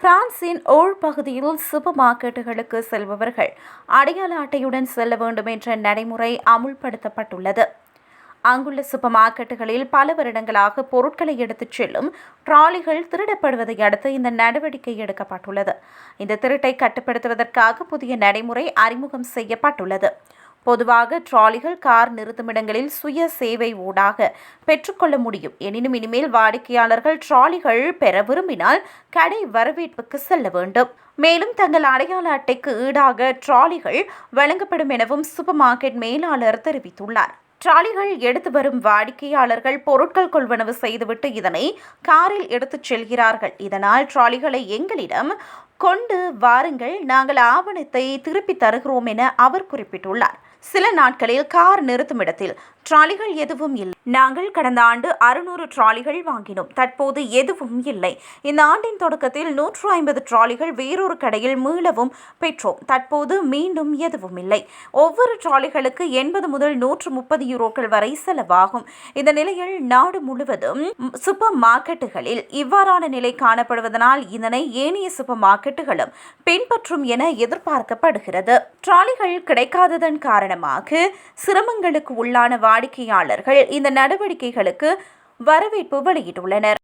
பிரான்சின் ஓல் பகுதியில் சூப்பர் மார்க்கெட்டுகளுக்கு செல்பவர்கள் அடையாள அட்டையுடன் செல்ல வேண்டும் என்ற நடைமுறை அமுல்படுத்தப்பட்டுள்ளது. அங்குள்ள சூப்பர் மார்க்கெட்டுகளில் பல வருடங்களாக பொருட்களை எடுத்துச் செல்லும் ட்ராலிகள் திருடப்படுவதை அடுத்து இந்த நடவடிக்கை எடுக்கப்பட்டுள்ளது. இந்த திருட்டை கட்டுப்படுத்துவதற்காக புதிய நடைமுறை அறிமுகம் செய்யப்பட்டுள்ளது. பொதுவாக ட்ராலிகள் கார் நிறுத்துமிடங்களில் சுய சேவை ஊடாக பெற்றுக்கொள்ள முடியும். எனினும் இனிமேல் வாடிக்கையாளர்கள் ட்ராலிகள் பெற விரும்பினால் கடை வரவேற்புக்கு செல்ல வேண்டும். மேலும் தங்கள் அடையாள அட்டைக்கு ஈடாக ட்ராலிகள் வழங்கப்படும் எனவும் சூப்பர் மார்க்கெட் மேலாளர் தெரிவித்துள்ளார். ட்ராலிகள் எடுத்து வரும் வாடிக்கையாளர்கள் பொருட்கள் கொள்வனவு செய்துவிட்டு இதனை காரில் எடுத்துச் செல்கிறார்கள். இதனால் ட்ராலிகளை எங்களிடம் கொண்டு வாருங்கள் நாங்கள் ஆவணத்தை திருப்பித் தருகிறோம் என அவர் குறிப்பிட்டுள்ளார். சில நாட்களில் கார் நிறுத்தும் இடத்தில் ட்ராலிகள் எதுவும் இல்லை. நாங்கள் கடந்த ஆண்டு அறுநூறு ட்ராலிகள் வாங்கினோம். தற்போது எதுவும் இல்லை. இந்த ஆண்டின் தொடக்கத்தில் நூற்று ஐம்பது ட்ராலிகள் வேறொரு கடையில் மீளவும் பெற்றோம். தற்போது மீண்டும் எதுவும் இல்லை. ஒவ்வொரு ட்ராலிகளுக்கு எண்பது முதல் நூற்று முப்பது யூரோக்கள் வரை செலவாகும். இந்த நிலையில் நாடு முழுவதும் சூப்பர் மார்க்கெட்டுகளில் இவ்வாறான நிலை காணப்படுவதனால் இதனை ஏனைய சூப்பர் மார்க்கெட்டுகளும் பின்பற்றும் என எதிர்பார்க்கப்படுகிறது. ட்ராலிகள் கிடைக்காததன் காரணமாக சிரமங்களுக்கு உள்ளான வாடிக்கையாளர்கள் இந்த நடவடிக்கைகளுக்கு வரவேற்பு வெளியிட்டுள்ளனர்.